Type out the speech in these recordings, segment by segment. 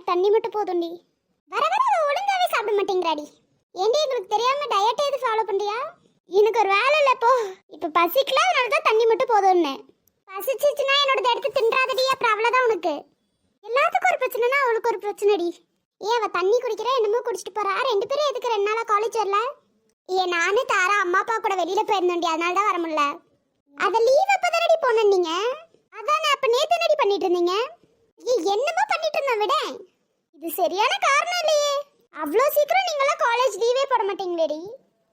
எனக்கு தண்ணி மட்டும் போதும்டி. வர வர ஒழுங்காவே சாப்பிட மாட்டேங்கிறாடி. ஏண்டி எங்களுக்கு தெரியாம டயட் எது ஃபாலோ பண்றியா? எனக்கு ஒரு வேலை இல்லை போ. இப்போ பசிக்கல அதனால தான் தண்ணி மட்டும் போதும்னு. பசிச்சிச்சுன்னா என்னோட எடுத்து தின்றாதடி அப்புறம் அவ்வளோதான் உனக்கு. எல்லாத்துக்கும் ஒரு பிரச்சனைனா அவளுக்கு ஒரு பிரச்சனைடி. ஏன் அவள் தண்ணி குடிக்கிறா என்னமோ குடிச்சிட்டு போறா. ரெண்டு பேரும் எதுக்கு ரெண்டு நாளாக காலேஜ் வரல? ஏ நானும் தாரா அம்மா அப்பா கூட வெளியில போயிருந்தோண்டி அதனால தான் வர முடியல. அத லீவ் அப்ப தானடி போனேன் நீங்க? அதான் அப்ப நேத்து என்னடி பண்ணிட்டு இருந்தீங்க? என்னமோ பண்ணிட்டு இருந்தேன் விட. இது சரியான காரணம் இல்லையே. அவ்வளோ சீக்கிரம் நீங்களாம் காலேஜ் லீவே போட மாட்டீங்களேடி.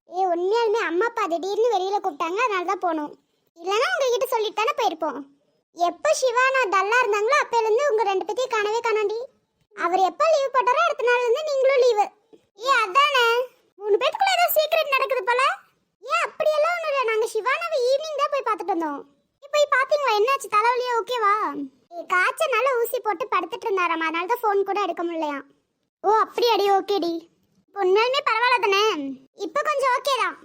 ஏ உண்மையாலுமே அம்மா அப்பா திடீர்னு வெளியில் கூப்பிட்டாங்க அதனால தான் போனோம். இல்லைன்னா உங்ககிட்ட சொல்லிட்டு தானே போயிருப்போம். எப்போ சிவா நான் டல்லாக இருந்தாங்களோ அப்போலேருந்து உங்கள் ரெண்டு பேர்த்தையும் காணவே காணாண்டி அவர் எப்போ லீவ் போட்டாரோ அடுத்த நாள்லேருந்து நீங்களும் லீவு ஏ அதானே மூணு பேத்துக்குள்ள ஏதோ சீக்கிரம் நடக்குது போல ஏன் அப்படியெல்லாம் ஒன்றும் இல்லை நாங்கள் சிவானாவை ஈவினிங் தான் போய் பார்த்துட்டு வந்தோம் நீ போய் பார்த்தீங்களா என்னாச்சு தலைவலியா ஓகேவா ஏ காய்ச்சனால ஊசி போட்டு படுத்துட்டு இருந்தாராம் அதனால தான் ஃபோன் கூட எடுக்க முடியலையா? ஓ அப்படியாடி ஓகேடி. இப்போ உண்மையாலுமே பரவாயில்ல தானே? இப்போ கொஞ்சம் ஓகே தான்.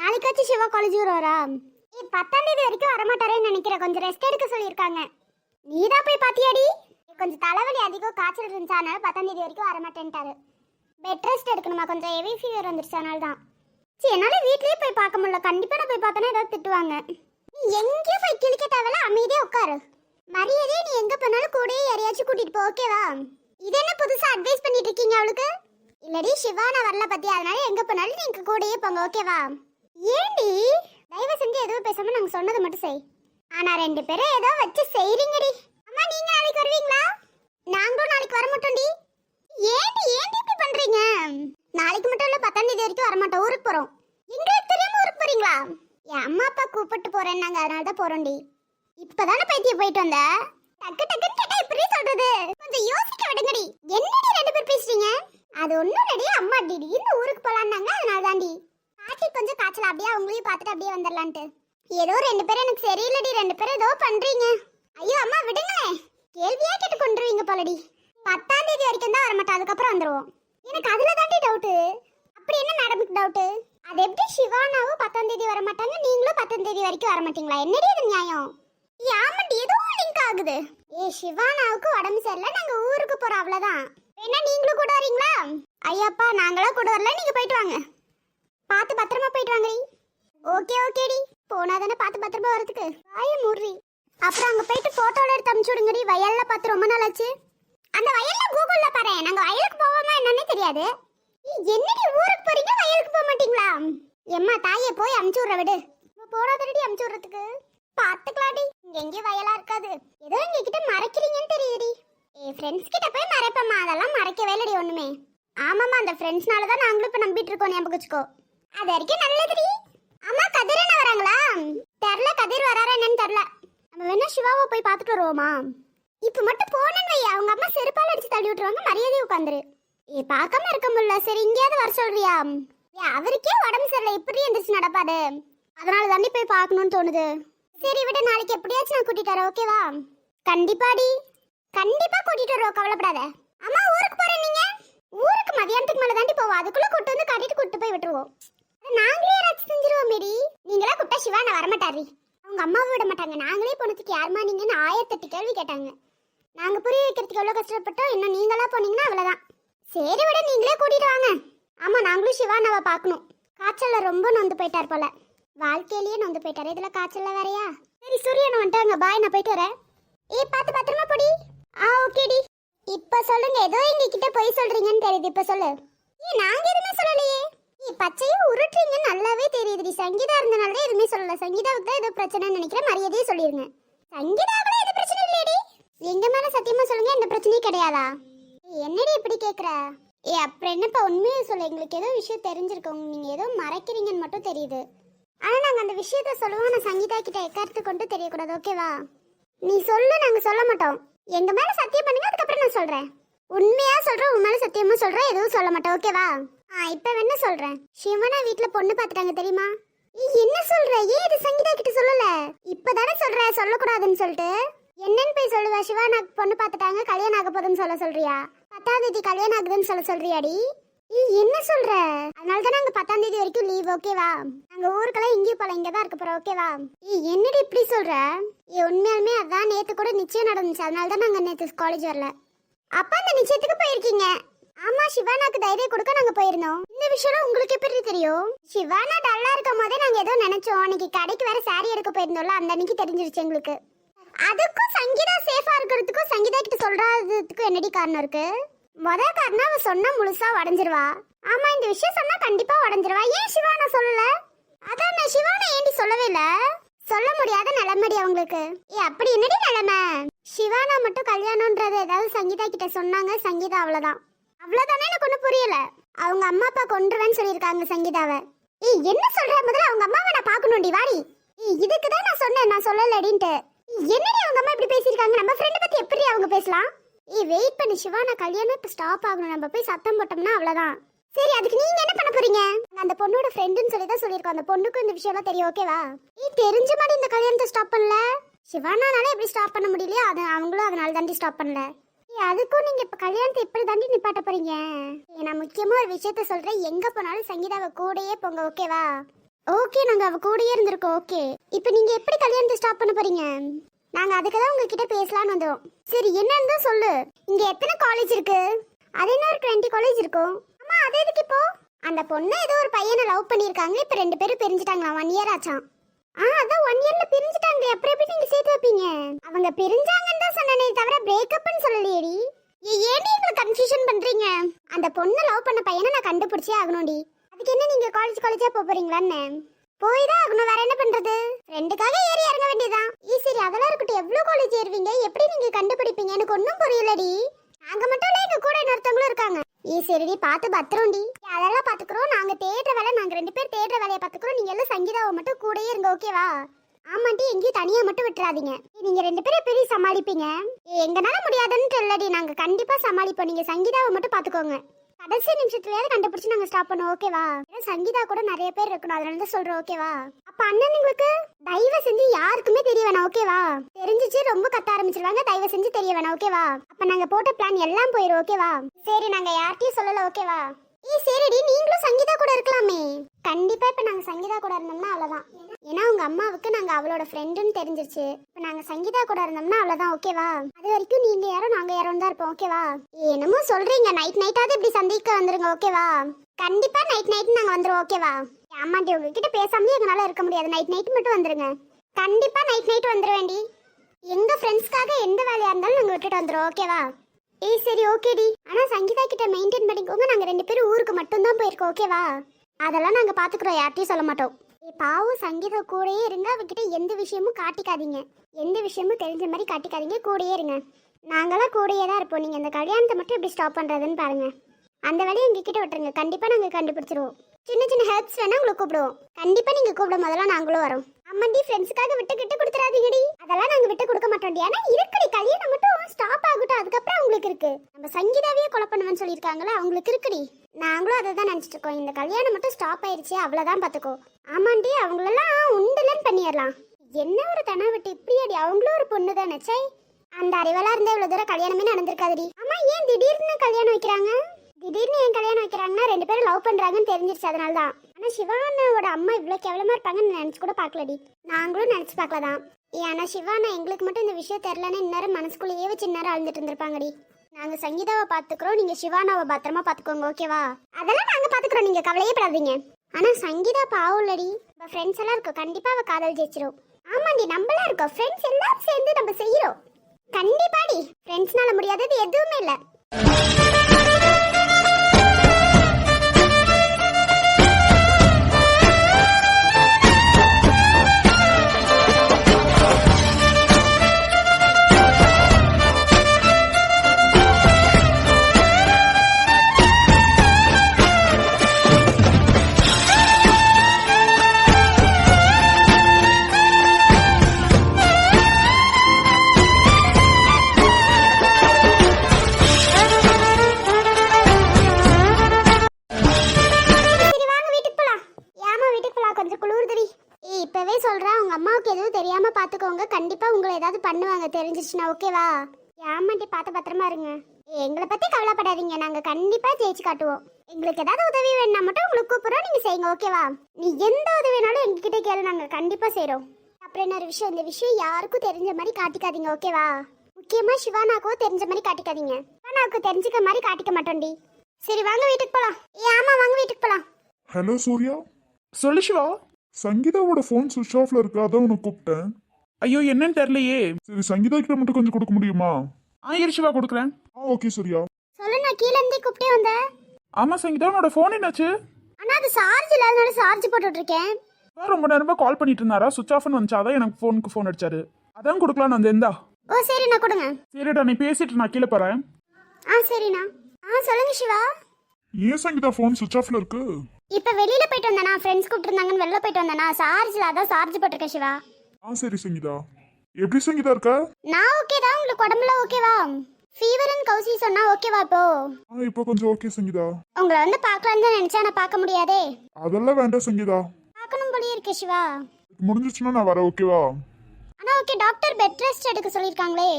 நாளைக்காச்சும் சிவா காலேஜ் வருவாரா? ஏ பத்தாம் தேதி வரைக்கும் வரமாட்டாரேன்னு நினைக்கிறேன். கொஞ்சம் ரெஸ்ட் எடுக்க சொல்லியிருக்காங்க. நீ தான் போய் பாத்தியாடி? கொஞ்சம் தலைவலி அதிகம் காய்ச்சல் இருந்துச்சு. அதனால பத்தாம் தேதி வரைக்கும் வரமாட்டேன்ட்டாரு. பெட் ரெஸ்ட் எடுக்கணுமா? கொஞ்சம் ஹெவி ஃபீவர் வந்துருச்சு அதனால தான் சரி என்னால் வீட்லயே போய் பார்க்க முடியல. கண்டிப்பாக நான் போய் பார்த்தேன்னா ஏதாவது திட்டுவாங்க. நீ எங்கேயும் போய் கிழிக்க தேவையில்ல அமைதியாக உட்காரு. மரியாதையே நீ எங்கே போனாலும் கூடயே யாரையாச்சும் கூட்டிட்டு போ ஓகேவா இது என்ன புதுசாக அட்வைஸ் பண்ணிட்டு இருக்கீங்க அவளுக்கு? இல்லடி சிவா நான் வரல பத்தி அதனால எங்கே போனாலும் நீங்க கூடயே போங்க ஓகேவா ஏண்டி தயவு செஞ்சு எதுவும் பேசாம நாங்கள் சொன்னது மட்டும் செய். ஆனா ரெண்டு பேரும் ஏதோ வச்சு செய்றீங்கடி. அம்மா நீங்க நாளைக்கு வருவீங்களா? நாங்களும் நாளைக்கு வர மாட்டோம்டி. ஏண்டி ஏண்டி இப்படி பண்றீங்க? நாளைக்கு மட்டும் இல்ல பத்தாம் தேதி வரைக்கும் வர மாட்டோம் ஊருக்கு போறோம். எங்களுக்கு தெரியாம ஊருக்கு போறீங்களா? என் அம்மா அப்பா கூப்பிட்டு போறேன் நாங்க அதனால தான் போறோம்டி. இப்பதானே பைத்தியம் போயிட்டு வந்த? டக்கு டக்குன்னு கேட்டா இப்படி சொல்றது கொஞ்சம் யோசிக்க விடுங்கடி என்னடி ரெண்டு பேர் பேசுறீங்க அது ஒண்ணும் இல்லடி அம்மா திடீர்னு ஊருக்கு போலான்னாங்க அதனால தாண்டி பாட்டி கொஞ்சம் காய்ச்சல் அப்படியே அவங்களையும் பார்த்துட்டு அப்படியே ஏதோ ரெண்டு பேரும் எனக்கு சரியில்லடி ரெண்டு பேரும் ஏதோ பண்றீங்க. ஐயோ அம்மா விடுங்களேன் கேள்வியா கேட்டு கொண்டுருவீங்க போலடி. பத்தாம் தேதி வரைக்கும் தான் வரமாட்டோம் அதுக்கப்புறம் வந்துருவோம். எனக்கு அதுல தாண்டி டவுட்டு அப்படி என்ன மேடமுக்கு டவுட்டு அது எப்படி சிவானாவும் பத்தாம் தேதி வர மாட்டாங்க நீங்களும் பத்தாம் தேதி வரைக்கும் வர மாட்டீங்களா என்னடி இது நியாயம்? ஏய், ஆமாண்டி ஏதோ லிங்க் ஆகுது. ஏ சிவானாவுக்கு உடம்பு சரியில்லை நாங்க ஊருக்கு போறோம் அவ்வளவுதான். வேணா நீங்களும் கூட வரீங்களா? ஐயப்பா நாங்களா கூட வரல நீங்க போயிட்டு வாங்க. பார்த்து பத்திரமா போயிட்டு வாங்கடி. ஓகே ஓகேடி. போனா தானே பார்த்து பத்திரமா வரதுக்கு வாய மூடுறி. அப்புறம் அங்க போயிட்டு போட்டோல எடுத்து அனுப்பிச்சு விடுங்கடி. வயல்ல பார்த்து ரொம்ப நாள் ஆச்சு. அந்த வயல்ல கூகுள்ல பாரு. நாங்க வயலுக்கு போவோமா என்னன்னே தெரியாது. என்னடி ஊருக்கு போறீங்க? வயலுக்கு போக மாட்டீங்களா? எம்மா தாயே போய் அமுச்சு விடுற விடு. போடாதடி அமுச்சு விடுறதுக்கு. பாத்துக்கலாடி இங்க எங்கேயும் வயலா இருக்காது. ஏதோ எங்க கிட்ட மறைக்கிறீங்கன்னு தெரியுதுடி. ஏ ஃப்ரெண்ட்ஸ் கிட்ட போய் மறைப்பம்மா. அதெல்லாம் மறைக்கவே இல்லடி ஒண்ணுமே. ஆமாம்மா அந்த ஃப்ரெண்ட்ஸ்னால தான் நாங்களும் இப்போ நம்பிட்டு இருக்கோம். ஞாபகம் வச்சுக்கோ. அது வரைக்கும் நல்லதுடி. அம்மா கதிர் என்ன வராங்களா? தெரில கதிர் வராரா என்னன்னு தெரில நம்ம வேணா சிவாவை போய் பார்த்துட்டு வருவோமா? இப்போ மட்டும் போனேன்னு வை அவங்க அம்மா செருப்பால் அடிச்சு தள்ளி விட்டுருவாங்க மரியாதை உட்காந்துரு. ஏ பார்க்காம இருக்க முடியல. சரி இங்கேயாவது வர சொல்றியா? ஏ அவருக்கே உடம்பு சரியில்லை. எப்படி எந்திரிச்சு நடப்பாது. அதனால தாண்டி போய் பார்க்கணும்னு தோணுது. சரி விட. நாளைக்கு எப்படியாச்சும் நான் கூட்டிட்டு வரேன் ஓகேவா? கண்டிப்பாடி கண்டிப்பா கூட்டிட்டு வருவோம் கவலைப்படாத. அம்மா ஊருக்கு போறேன் நீங்க. ஊருக்கு மதியானத்துக்கு மேல தாண்டி போவோம். அதுக்குள்ள கூட்டு வந்து கட்டிட்டு கூட்டு போய் விட்டுருவோம். நாங்களே ஏதாச்சும் செஞ்சிருவோம் மேடி. நீங்களா கூப்பிட்டா சிவான வரமாட்டாரி. அவங்க அம்மாவை விட மாட்டாங்க. நாங்களே போனதுக்கு யாருமா நீங்கன்னு ஆயிரத்தெட்டு கேள்வி கேட்டாங்க. நாங்க புரிய வைக்கிறதுக்கு எவ்வளவு கஷ்டப்பட்டோம் இன்னும் நீங்களா போனீங்கன்னா அவ்வளவுதான். சரி விட நீங்களே கூட்டிட்டு வாங்க. ஆமா நாங்களும் சிவானாவை பார்க்கணும். காய்ச்சல்ல ரொம்ப நொந்து போயிட்டார் போல. வாழ்க்கையிலேயே நொந்து போயிட்டாரு. இதுல காய்ச்சல்ல வேறையா? சரி சூரியன் வந்துட்டாங்க. பாய் நான் போயிட்டு வரேன். ஏ பார்த்து பத்திரமா பொடி. ஆ ஓகேடி இப்ப சொல்லுங்க. ஏதோ எங்க கிட்ட போய் சொல்றீங்கன்னு தெரியுது. இப்ப சொல்லு. ஏய் நாங்க எதுவுமே சொல்லலையே. பச்சையும் உருட்டுறீங்கன்னு நல்லாவே தெரியுதுடி. சங்கீதா இருந்தனால தான் எதுவுமே சொல்லல. சங்கீதாவுக்கு தான் ஏதோ பிரச்சனைன்னு நினைக்கிறேன். மரியாதையே சொல்லிருங்க. சங்கீதா கூட எது பிரச்சனை இல்லையடி. எங்க மேல சத்தியமா சொல்லுங்க எந்த பிரச்சனையும் கிடையாதா? என்னடி இப்படி கேக்குற? ஏ அப்புறம் என்னப்பா உண்மையை சொல்ல? எங்களுக்கு ஏதோ விஷயம் தெரிஞ்சிருக்கோங்க நீங்க ஏதோ மறைக்கிறீங்கன்னு மட்டும் தெரியுது. ஆனா நாங்க அந்த விஷயத்த சொல்லுவோம் நான் சங்கீதா கிட்ட எக்காரத்து கொண்டு தெரியக்கூடாது ஓகேவா நீ சொல்லு நாங்க சொல்ல மாட்டோம். எங்க மேல சத்தியம் பண்ணுங்க அதுக்கப்புறம் நான் சொல்றேன். உண்மையா சொல்றேன் உன் மேல சத்தியமா சொல்றேன் எதுவும் சொல்ல மாட்டேன் ஓகேவா ஆ இப்ப என்ன சொல்றேன் சிவனா வீட்ல பொண்ணு பாத்துட்டாங்க தெரியுமா? ஏய், என்ன சொல்ற? ஏன் இது சங்கீதா கிட்ட சொல்லல? இப்பதானே சொல்ற சொல்லக்கூடாதுன்னு சொல்லிட்டு. என்னன்னு போய் சொல்லுவ? சிவா நான் பொண்ணு பார்த்துட்டாங்க கல்யாணம் ஆக போதுன்னு சொல்ல சொல்றியா? பத்தாம் தேதி கல்யாணம் ஆகுதுன்னு சொல்ல சொல்றியாடி? ஏய், என்ன சொல்ற? அதனால தான் நாங்க பத்தாம் தேதி வரைக்கும் லீவ் ஓகேவா நாங்க ஊருக்கெல்லாம் இங்கேயும் போல இங்க தான் இருக்க போறோம் ஓகேவா ஏய் என்னடி இப்படி சொல்ற? ஏ உண்மையாலுமே அதான் நேத்து கூட நிச்சயம் நடந்துச்சு. அதனால தான் நாங்க நேத்து காலேஜ் வரல. அப்ப அந்த நிச்சயத்துக்கு போயிருக்கீங்க. ஆமா சிவானாக்கு தைரியம் கொடுக்க நாங்க போயிருந்தோம். இந்த விஷயம் உங்களுக்கு எப்படி தெரியும்? சிவானா டல்லா இருக்கும் போதே நாங்க ஏதோ நினைச்சோம். அன்னைக்கு கடைக்கு வேற சாரி எடுக்க போயிருந்தோம்ல அந்த அன்னைக்கு தெரிஞ்சிருச்சு எங்களுக்கு. அதுக்கும் சங்கீதா சேஃபா இருக்கிறதுக்கும் சங்கீதா கிட்ட சொல்றதுக்கும் என்னடி காரணம் இருக்கு? முத காரணம் அவ சொன்னா முழுசா உடஞ்சிருவா. ஆமா இந்த விஷயம் சொன்னா கண்டிப்பா உடஞ்சிருவா. ஏன் சிவானா சொல்லல? அதான் நான் சிவானா ஏண்டி சொல்லவே இல்ல? சொல்ல முடியாத நிலைமடி அவங்களுக்கு. ஏ அப்படி என்னடி நிலைமை? சிவானா மட்டும் கல்யாணம்ன்றது ஏதாவது சங்கீதா கிட்ட சொன்னாங்க சங்கீதா அவ்வளவுதான். அவ்வளவுதானே எனக்கு ஒண்ணு புரியல. அவங்க அம்மா அப்பா கொன்றுவேன்னு சொல்லியிருக்காங்க சங்கீதாவை. ஏய் என்ன சொல்ற? முதல்ல அவங்க அம்மாவை நான் பார்க்கணும்டி வாடி. ஏய் இதுக்கு தான் நான் சொன்னேன் நான் சொல்லலடின்ட்டு. ஏய், என்னடி அவங்க அம்மா இப்படி பேசியிருக்காங்க? நம்ம ஃப்ரெண்டு பத்தி எப்படி அவங்க பேசலாம்? ஏய் வெயிட் பண்ணி சிவா நான் கல்யாணம் இப்போ ஸ்டாப் ஆகணும். நம்ம போய் சத்தம் போட்டோம்னா அவ்வளோதான் சரி அதுக்கு நீங்க என்ன பண்ண போறீங்க? அந்த பொண்ணோட ஃப்ரெண்டுன்னு சொல்லி தான் சொல்லியிருக்கோம். அந்த பொண்ணுக்கும் இந்த விஷயம்லாம் தெரியும் ஓகேவா ஏய் தெரிஞ்ச மாதிரி இந்த கல்யாணத்தை ஸ்டாப் பண்ணல. சிவானானால எப்படி ஸ்டாப் பண்ண முடியலையோ அது அவங்களும் அதனால தாண்டி ஸ்டாப் பண்ணல. அதுக்கும் நீங்க இப்ப கல்யாணத்தை எப்படி தாண்டி நிப்பாட்ட போறீங்க? நான் முக்கியமா ஒரு விஷயத்த சொல்றேன். எங்க போனாலும் சங்கீதாவை கூடயே போங்க ஓகேவா ஓகே நாங்க அவ கூடயே இருந்திருக்கோம் ஓகே இப்போ நீங்க எப்படி கல்யாணத்தை ஸ்டாப் பண்ண போறீங்க? நாங்க அதுக்கு தான் உங்ககிட்ட பேசலாம்னு வந்தோம். சரி என்னன்னு தான் சொல்லு. இங்க எத்தனை காலேஜ் இருக்கு? அது என்ன ஒரு டுவெண்ட்டி காலேஜ் இருக்கும் ஆமா அது எதுக்கு இப்போ? அந்த பொண்ணு ஏதோ ஒரு பையனை லவ் பண்ணியிருக்காங்க. இப்போ ரெண்டு பேரும் பிரிஞ்சுட்டாங்களா ஒன் இயர் ஆச்சான் ஆ அதான் ஒன் இயர்ல பிரிஞ்சுட்டாங்க அப்புறம் எப்படி நீங்க சேர்த்து வைப்பீங்க? அவங்க பிரிஞ்சாங்கன்னு தான் சொன்னனே தவிர பிரேக்கப்னு சொல்லலையேடி. ஏ- ஏன்டி எங்களுக்கு கன்ஃபியூஷன் பண்றீங்க? அந்த பொண்ணை லவ் பண்ண பையனை நான் கண்டுபிடிச்சே ஆகணும்டி. அதுக்கு என்ன நீங்க காலேஜ் காலேஜா போக போறீங்களான்னு? போய் தான் ஆகணும். வேற என்ன பண்றது? ரெண்டுக்காக ஏறி இறங்க வேண்டியதான் ஈ சரி அதெல்லாம் இருக்கட்டும். எவ்வளோ காலேஜ் ஏறுவீங்க? எப்படி நீங்க கண்டுபிடிப்பீங்க? எனக்கு ஒன்றும் புரியலடி. நாங்க மட்டும் இல்லை எங்க கூட இன்னொருத்தவங்களும் இருக்காங்க. ஈ சரிடி பார்த்து பத்திரம்டி. அதெல்லாம் பார்த்துக்குறோம். நாங்கள் தேடுற வேலை நாங்கள் ரெண்டு பேர் தேடுற வேலையை பார்த்துக்குறோம். நீங்கள் எல்லாம் சங்கீதாவை மட்டும் கூடயே இருங்க ஓகேவா ஆமாண்டி எங்கேயும் தனியாக மட்டும் விட்டுறாதீங்க. நீங்கள் ரெண்டு பேரும் எப்படி சமாளிப்பீங்க? ஏய், எங்கனால முடியாதுன்னு சொல்லடி. நாங்கள் கண்டிப்பாக சமாளிப்போம். நீங்கள் சங்கீதாவை மட்டும் பார்த்துக்கோங்க. கடைசி நிமிஷத்துலயாவது கண்டுபிடிச்சு நாங்க ஸ்டாப் பண்ணுவோம் ஓகேவா ஏன்னா சங்கீதா கூட நிறைய பேர் இருக்கணும் அதனால தான் சொல்றோம் ஓகேவா அப்ப அண்ணனுங்களுக்கு தயவு செஞ்சு யாருக்குமே தெரிய வேணாம் ஓகேவா தெரிஞ்சிச்சு ரொம்ப கத்த ஆரம்பிச்சிருவாங்க தயவு செஞ்சு தெரிய வேணாம் ஓகேவா அப்ப நாங்க போட்ட பிளான் எல்லாம் போயிரும் ஓகேவா சரி நாங்க யார்கிட்டயும் சொல்லல ஓகேவா ஏய் சரிடி நீங்களும் சங்கீதா கூட இருக்கலாமே. கண்டிப்பா இப்ப நாங்க சங்கீதா கூட இருந்தோம்னா அவ்வளவுதான். ஏன்னா உங்க அம்மாவுக்கு நாங்க அவளோட ஃப்ரெண்டுன்னு தெரிஞ்சிருச்சு. இப்ப நாங்க சங்கீதா கூட இருந்தோம்னா அவ்வளவுதான் ஓகேவா அது வரைக்கும் நீங்க யாரோ நாங்க யாரோ தான் இருப்போம் ஓகேவா என்னமோ சொல்றீங்க நைட் நைட்டாவது இப்படி சந்திக்க வந்துருங்க ஓகேவா கண்டிப்பா நைட் நைட் நாங்க வந்துருவோம் ஓகேவா ஆமாண்டி உங்ககிட்ட பேசாமலே எங்களால இருக்க முடியாது. நைட் நைட் மட்டும் வந்துருங்க. கண்டிப்பா நைட் நைட் வந்துருவேண்டி எங்க ஃப்ரெண்ட்ஸ்க்காக எந்த வேலையா இருந்தாலும் நாங்க விட்டுட்டு வந்துருவோம் ஓகேவா ஏய் சரி ஓகேடி ஆனா சங்கீதா கிட்ட மெயின்டைன் பண்ணிக்கோங்க. நாங்க ரெண்டு பேரும் ஊருக்கு மட்டும் தான் போயிருக்கோம் ஓகேவா அதெல்லாம் நாங்க பாத்துக்கிறோம் யார்ட்டையும் சொல்ல மாட்டோம். பாவம் சங்கீதா கூடயே இருங்க. அவகிட்ட எந்த விஷயமும் காட்டிக்காதீங்க. எந்த விஷயமும் தெரிஞ்ச மாதிரி காட்டிக்காதீங்க. கூடயே இருங்க. நாங்களாம் கூடயே தான் இருப்போம். நீங்கள் இந்த கல்யாணத்தை மட்டும் எப்படி ஸ்டாப் பண்ணுறதுன்னு பாருங்கள் அந்த வேலையை எங்ககிட்ட விட்டுருங்க. கண்டிப்பாக நாங்கள் கண்டுபிடிச்சிருவோம். சின்ன சின்ன ஹெல்ப்ஸ் வேணா உங்களுக்கு கூப்பிடுவோம். கண்டிப்பா நீங்க கூப்பிடும் போதெல்லாம் நாங்களும் வரோம். அம்மாண்டி ஃப்ரெண்ட்ஸ்க்காக விட்டு கிட்ட கொடுத்துறாதீங்கடி. அதெல்லாம் நாங்க விட்டு கொடுக்க மாட்டோம்டி ஏன்னா இருக்கடி கல்யாணம் மட்டும் ஸ்டாப் ஆகட்டும். அதுக்கப்புறம் அவங்களுக்கு இருக்கு. நம்ம சங்கீதாவே கொலை பண்ணுவேன்னு சொல்லியிருக்காங்களா? அவங்களுக்கு இருக்குடி. நாங்களும் அதை தான் நினைச்சிட்டு இருக்கோம். இந்த கல்யாணம் மட்டும் ஸ்டாப் ஆயிருச்சு. அவ்வளவுதான் பாத்துக்கோ. ஆமாண்டி அவங்களெல்லாம் உண்டுலன்னு பண்ணிடலாம். என்ன ஒரு தனா விட்டு இப்படியாடி? அவங்களும் ஒரு பொண்ணு தானே சை. அந்த அறிவெல்லாம் இருந்தா இவ்வளவு தூரம் கல்யாணமே நடந்திருக்காதுடி. ஆமா ஏன் திடீர்னு கல்யாணம் வைக்கிறாங்க? திடீர்னு என் கல்யாணம் வைக்கிறாங்கன்னா ரெண்டு பேரும் லவ் பண்ணுறாங்கன்னு தெரிஞ்சிருச்சு அதனால தான் ஆனால் சிவானோட அம்மா இவ்வளோ கேவலமாக இருப்பாங்கன்னு நினச்சி கூட பார்க்கலடி. நாங்களும் நினச்சி பார்க்கல தான் ஏன்னா சிவானா எங்களுக்கு மட்டும் இந்த விஷயம் தெரிலன்னு இந்நேரம் மனசுக்குள்ளேயே வச்சு இந்நேரம் அழுந்துட்டு இருந்திருப்பாங்கடி. நாங்கள் சங்கீதாவை பார்த்துக்குறோம் நீங்கள் சிவானாவை பத்திரமா பார்த்துக்கோங்க ஓகேவா அதெல்லாம் நாங்கள் பார்த்துக்குறோம் நீங்கள் கவலையே படாதீங்க ஆனால் சங்கீதா பாவம் இல்லடி. ஃப்ரெண்ட்ஸ் எல்லாம் இருக்கோம் கண்டிப்பாக அவள் காதல் ஜெயிச்சிரும். ஆமாண்டி நம்மளா இருக்கோம். ஃப்ரெண்ட்ஸ் எல்லாரும் சேர்ந்து நம்ம செய்கிறோம் கண்டிப்பாடி ஃப்ரெண்ட்ஸ்னால முடியாதது எதுவுமே இல்லை. பார்த்து பத்திரமா இருங்க. எங்களை பத்தி கவலைப்படாதீங்க. நாங்க கண்டிப்பா ஜெயிச்சு காட்டுவோம். எங்களுக்கு ஏதாவது உதவி வேணும்னா மட்டும் உங்களுக்கு கூப்பிடுறோம். நீங்க செய்யுங்க ஓகேவா நீ எந்த உதவினாலும் எங்ககிட்ட கேளு. நாங்க கண்டிப்பா செய்றோம். அப்புறம் இன்னொரு விஷயம்? இந்த விஷயம் யாருக்கும் தெரிஞ்ச மாதிரி காட்டிக்காதீங்க ஓகேவா முக்கியமா சிவானாக்கோ தெரிஞ்ச மாதிரி காட்டிக்காதீங்க. சிவானாவுக்கு தெரிஞ்சுக்க மாதிரி காட்டிக்க மாட்டோம்டி. சரி வாங்க வீட்டுக்கு போலாம். ஏ ஆமா வாங்க வீட்டுக்கு போலாம். ஹலோ சூர்யா. சொல்லு சிவா. சங்கீதாவோட ஃபோன் சுவிட்ச் ஆஃப்ல இருக்கு. அதான் உனக்கு கூப்பிட்டேன். ஐயோ என்னன்னு தெரியலையே. சரி சங்கீதா கிட்ட மட்டும் கொஞ்சம் கொடுக்க முடியுமா? ஆ இரு சிவா கொடுக்குறேன். ஆ ஓகே சரியா. சொல்லு நான் கீழே இருந்தே கூப்பிட்டே வந்தேன். ஆமா சங்கீதா உன்னோட ஃபோன் என்னாச்சு? ஆனா அது சார்ஜ் இல்லாதனால சார்ஜ் போட்டுட்டு இருக்கேன் ரொம்ப நேரமா கால் பண்ணிட்டு இருந்தாரா? சுவிச் ஆஃப்னு வந்துச்சு? அதான் எனக்கு ஃபோனுக்கு ஃபோன் அடிச்சாரு. அதான் கொடுக்கலான்னு வந்தேன் இந்தா. ஓ சரிண்ணா கொடுங்க. சரிடா நீ பேசிட்டு நான் கீழே போறேன். ஆ சரிண்ணா. ஆ சொல்லுங்க சிவா. ஏன் சங்கீதா ஃபோன் சுவிட்ச் ஆஃப்ல இருக்கு? இப்போ வெளியில போயிட்டு வந்தேனா ஃப்ரெண்ட்ஸ் கூப்பிட்டுருந்தாங்கன்னு வெளில போயிட்டு வந்தேனா சார்ஜ் அதான் சார்ஜ் போட்டிருக்கேன் சிவா. ஆ சரி சங்கீதா. எப்படி சங்கீதா இருக்க? நான் ஓகே தான் உங்களுக்கு உடம்புல ஓகேவா ஃபீவர் அண்ட் கௌசி சொன்னா ஓகேவா இப்போ? ஆ இப்போ கொஞ்சம் ஓகே சங்கீதா. உங்களை வந்து பார்க்கலான்னு தான் நினைச்சா நான் பார்க்க முடியாதே. அதெல்லாம் வேண்டாம் சங்கீதா. பார்க்கணும் போலயே இருக்கு சிவா. முடிஞ்சிச்சுன்னா நான் வரேன் ஓகேவா ஆனா ஓகே டாக்டர் பெட் ரெஸ்ட் எடுக்க சொல்லியிருக்காங்களே.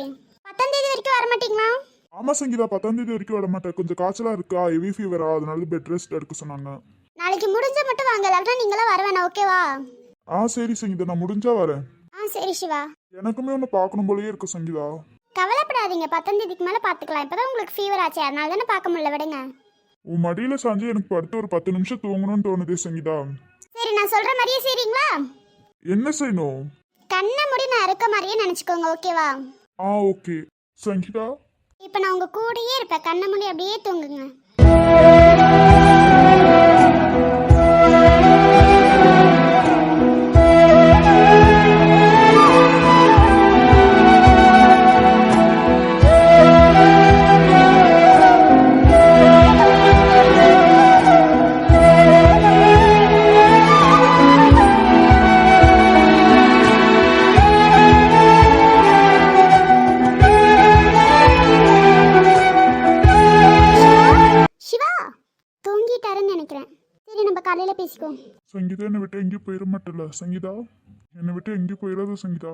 பத்தாம் தேதி வரைக்கும் வர மாட்டீங்களா? ஆமா சங்கீதா பத்தாம் தேதி வரைக்கும் விட மாட்டேன். கொஞ்சம் காய்ச்சலா இருக்கா? ஹெவி ஃபீவரா அதனால பெட் ரெஸ்ட் எடுக்க சொன்னாங்க. நாளைக்கு முடிஞ்ச மட்டும் வாங்க இல்லாட்டா நீங்களாம் வர வேணாம் ஓகேவா ஆ சரி சங்கீதா நான் முடிஞ்சா வரேன். ஆ சரி சிவா. எனக்குமே ஒன்று பார்க்கணும் போலயே இருக்கு சங்கீதா. கவலைப்படாதீங்க. பத்தாம் தேதிக்கு மேலே பார்த்துக்கலாம். இப்போதான் உங்களுக்கு ஃபீவர் ஆச்சு. அதனால தானே பார்க்க முடியல. விடுங்க. உன் மடியில சாஞ்சு எனக்கு படுத்து ஒரு பத்து நிமிஷம் தூங்கணும்னு தோணுதே சங்கீதா. சரி நான் சொல்ற மாதிரியே செய்றீங்களா? என்ன செய்யணும்? கண்ணை மூடி நான் இருக்க மாதிரியே நினச்சிக்கோங்க ஓகேவா? ஆ ஓகே. சங்கீதா? இப்போ நான் உங்க கூடயே இருப்பேன். கண்ணை மூடி அப்படியே தூங்குங்க. சங்கீதா என்னை விட்டு எங்கேயும் போயிடாத சங்கீதா